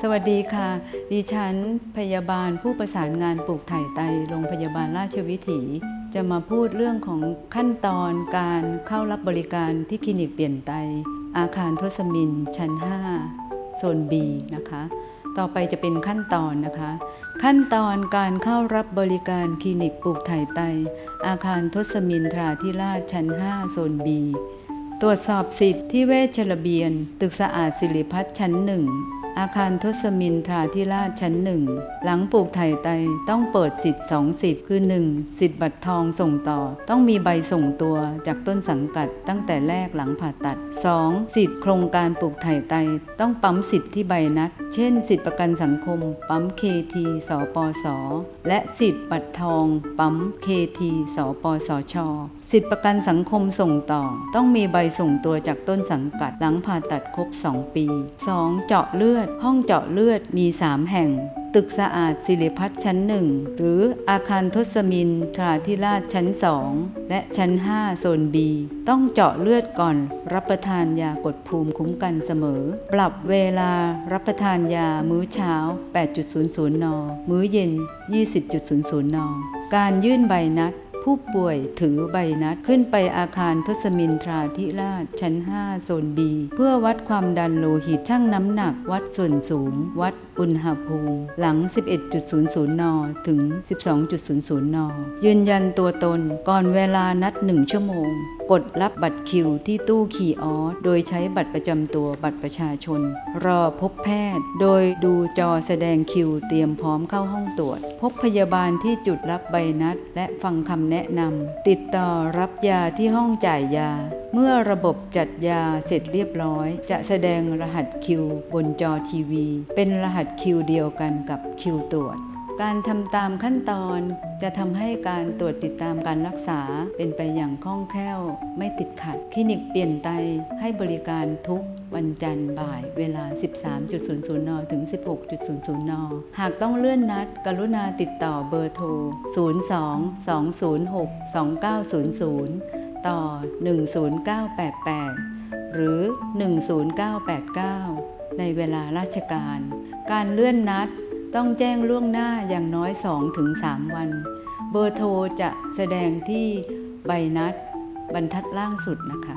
สวัสดีค่ะ ดิฉันพยาบาลผู้ประสานงานปลูกถ่ายไตโรงพยาบาลราชวิถี จะมาพูดเรื่องของขั้นตอนการเข้ารับบริการที่คลินิกเปลี่ยนไต อาคารทศมินชั้น 5 โซน B นะคะ ต่อไปจะเป็นขั้นตอนนะคะ ขั้นตอนการเข้ารับบริการคลินิกปลูกถ่ายไต อาคารทศมินทราธิราชชั้น 5 โซน B ตรวจสอบสิทธิ์ที่เวชระเบียน ตึกสะอาดสิริพัฒน์ชั้นหนึ่ง อาคารทศมินทราธิราชชั้นหนึ่ง หลังปลูกไถ่ไตต้องเปิดสิทธิ์สองสิทธิ์คือ 1. สิทธิ์บัตรทองส่งต่อ ต้องมีใบส่งตัวจากต้นสังกัดตั้งแต่แรกหลังผ่าตัด 2. สิทธิ์โครงการปลูกไถ่ไตต้องปั๊มสิทธิ์ที่ใบนัด เช่น สิทธิประกันสังคม ปั๊ม KT สปส และสิทธิ์บัตรทอง ปั๊ม KT สปสช สิทธิประกันสังคมส่งต่อ ต้องมีใบส่งตัวจากต้นสังกัดหลังผ่าตัดครบ 2 ปี 2. เจาะเลือดห้องเจาะเลือดมี 3 แห่ง ตึกสะอาดสิริพัฒชั้นหนึ่งหรืออาคารทศมินทราธิราชชั้น2และชั้น 5 โซน B ต้องเจาะเลือดก่อนรับประทานยากดภูมิคุ้มกันเสมอ ปรับเวลารับประทานยามื้อเช้า 8.00 น มื้อเย็น 20.00 น การยื่นใบนัด ผู้ป่วยถือใบนัดขึ้นไปอาคารทศมินทราธิราชชั้น 5 โซนบีเพื่อวัดความดันโลหิตชั่งน้ำหนัก วัดส่วนสูง วัดอุณหภูมิ หลัง 11.00 น ถึง 12.00 น ยืนยันตัวตนก่อนเวลานัด 1 ชั่วโมง กดรับบัตรคิวที่ตู้คีออสโดยใช้บัตรประจำตัวบัตรประชาชน รอพบแพทย์ โดยดูจอแสดงคิวเตรียมพร้อมเข้าห้องตรวจ พบพยาบาลที่จุดรับใบนัด และฟังคำแนะนำติดต่อรับยาที่ห้องจ่ายยา เมื่อระบบจัดยาเสร็จเรียบร้อย จะแสดงรหัสคิวบนจอทีวี เป็นรหัสคิวเดียวกันกับคิวตรวจ การทำตามขั้นตอนจะทำให้การตรวจติดตามการรักษาเป็นไปอย่างคล่องแคล่ว ไม่ติดขัด คลินิกเปลี่ยนไตให้บริการทุกวันจันทร์บ่ายเวลา 13.00 น ถึง 16.00 น หากต้องเลื่อนนัด กรุณาติดต่อเบอร์โทร 02-206-2900 ต่อ 10988 หรือ 10989 ในเวลาราชการ การเลื่อนนัด ต้องแจ้งล่วงหน้าอย่างน้อย 2-3 วัน เบอร์โทรจะแสดงที่ใบนัดบรรทัดล่างสุดนะคะ